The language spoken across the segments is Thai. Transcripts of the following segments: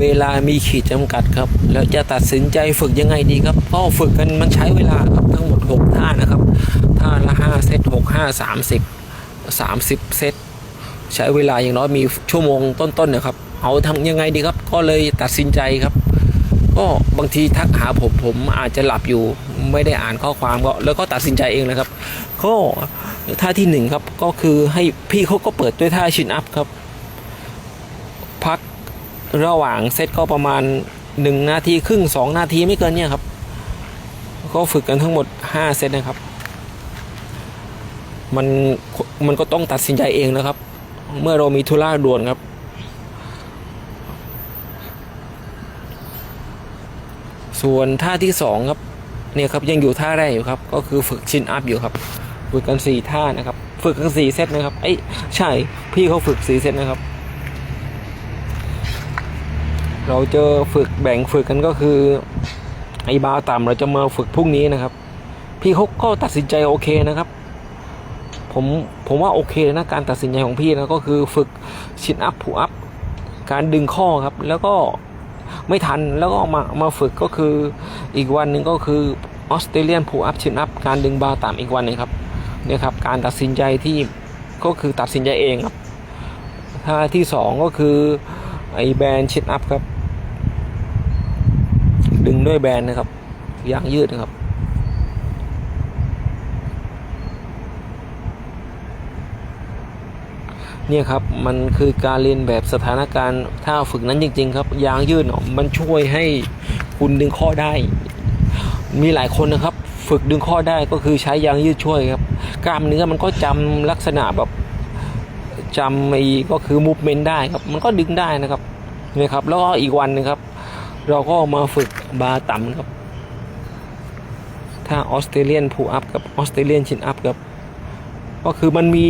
เวลามีขีดจำกัดครับ แล้วจะตัดสินใจฝึกยังไงดีครับก็ฝึกกันมันใช้เวลาครับทั้งหมด 6 ท่านะครับ ท่าละ5เซต6 5 30 30 เซตใช้เวลาอย่างน้อยมีชั่วโมงต้นๆนะครับ เอาทำยังไงดีครับ ก็เลยตัดสินใจครับก็บางทีทักหาผมผมอาจจะหลับอยู่ไม่ได้อ่านข้อความก็แล้วก็ตัดสินใจเองเลยครับก็ท่าที่หนึ่งครับก็คือให้พี่เขาก็เปิดด้วยท่าชินอัพครับ ระหว่างเซตก็ประมาณหนึ่งนาทีครึ่งสองนาทีไม่เกินเนี่ยครับ ก็ฝึกกันทั้งหมดห้าเซตนะครับ มันมันก็ต้องตัดสินใจเองนะครับ เมื่อเรามีธุระด่วนครับ ส่วนท่าที่สองครับเนี่ยครับยังอยู่ท่าแรกอยู่ครับ ก็คือฝึกชินอัพอยู่ครับฝึกกันสี่ท่านะครับ ฝึกกันสี่เซตนะครับไอ้ยใช่พี่เขาฝึกสี่เซตนะครับ เราจอฝึกแบ่งฝึกกันก็คือไอ้บาต่ำเราจะมาฝึกพรุ่งนี้นะครับ พี่เขาก็ตัดสินใจโอเคนะครับ ผมผมว่าโอเคนะการตัดสินใจของพี่นะก็คือฝึกชินอัพผูอัพการดึงข้อครับ แล้วก็ไม่ทันแล้วก็มามาฝึกก็คืออีกวันหนึ่งก็คือออสเตรเลียนผูอัพชินอัพการดึงบาต่ำอีกวันหนึงครับเนี่ยครับการตัดสินใจที่ก็คือตัดสินใจเองครับท่าที่สองก็คือไอแบรนชินอัพครับ ดึงด้วยแบนนะครับ ยางยืดนะครับ เนี่ยครับมันคือการเรียนแบบสถานการณ์ถ้าฝึกนั้นจริง ๆ ครับ ยางยืดเนาะมันช่วยให้คุณดึงข้อได้ มีหลายคนนะครับ ฝึกดึงข้อได้ก็คือใช้ยางยืดช่วยครับ กล้ามเนื้อมันก็จำลักษณะแบบจำไอ้ก็คือมูฟเมนต์ได้ครับ มันก็ดึงได้นะครับเนี่ยครับ แล้วก็อีกวันนึงครับ เราก็มาฝึกบาร์ต่ำครับ ถ้าออสเตรเลียนพูอัพกับออสเตรเลียนชินอัพครับ ก็คือมันมี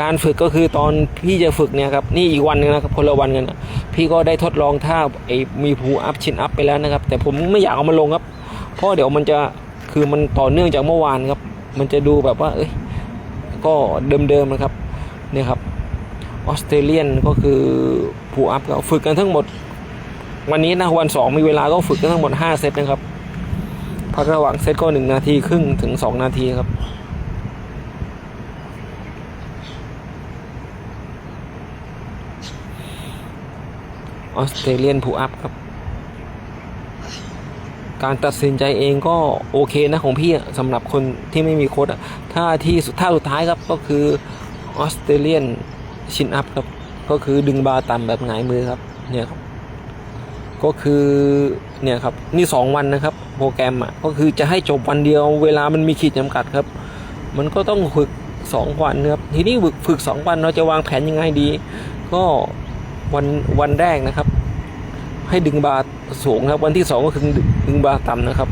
การฝึกก็คือตอนพี่จะฝึกเนี่ยครับนี่อีกวันหนึงนะครับคนละวันกันนะพี่ก็ได้ทดลองท่าไอ้มีพูอัพชินอัพไปแล้วนะครับ แต่ผมไม่อยากเอามาลงครับ เพราะเดี๋ยวมันจะคือมันต่อเนื่องจากเมื่อวานครับ มันจะดูแบบว่าเอ้ยก็เดิมๆนะครับเนี่ยครับออสเตรเลียนก็คือพูอัพก็ฝึกกันทั้งหมด วันนี้นะวันสองมีเวลาก็ฝึกกันทั้งหมด5เซตนะครับ พักระหว่างเซตก็หนึ่งนาทีครึ่งถึง2นาทีครับออสเตรเลียนผูอัพครับ การตัดสินใจเองก็โอเคนะของพี่สำหรับคนที่ไม่มีโค้ดถ้าที่สุดท่าสุดท้ายครับก็คือออสเตรเลียนชินอัพครับ ก็คือดึงบาต่ำแบบหงายมือครับเนี่ยครับ ก็คือเนี่ยครับนี่สองวันนะครับ โปรแกรมอะก็คือจะให้จบวันเดียวเวลามันมีขีดจำกัดครับ มันก็ต้องฝึกสองวันครับทีนี้ฝึกฝึกสองวันเราจะวางแผนยังไงดี ก็วันวันแรกนะครับ ให้ดึงบาร์สูงครับ วันที่สองก็คือดึงบาร์ต่ำนะครับ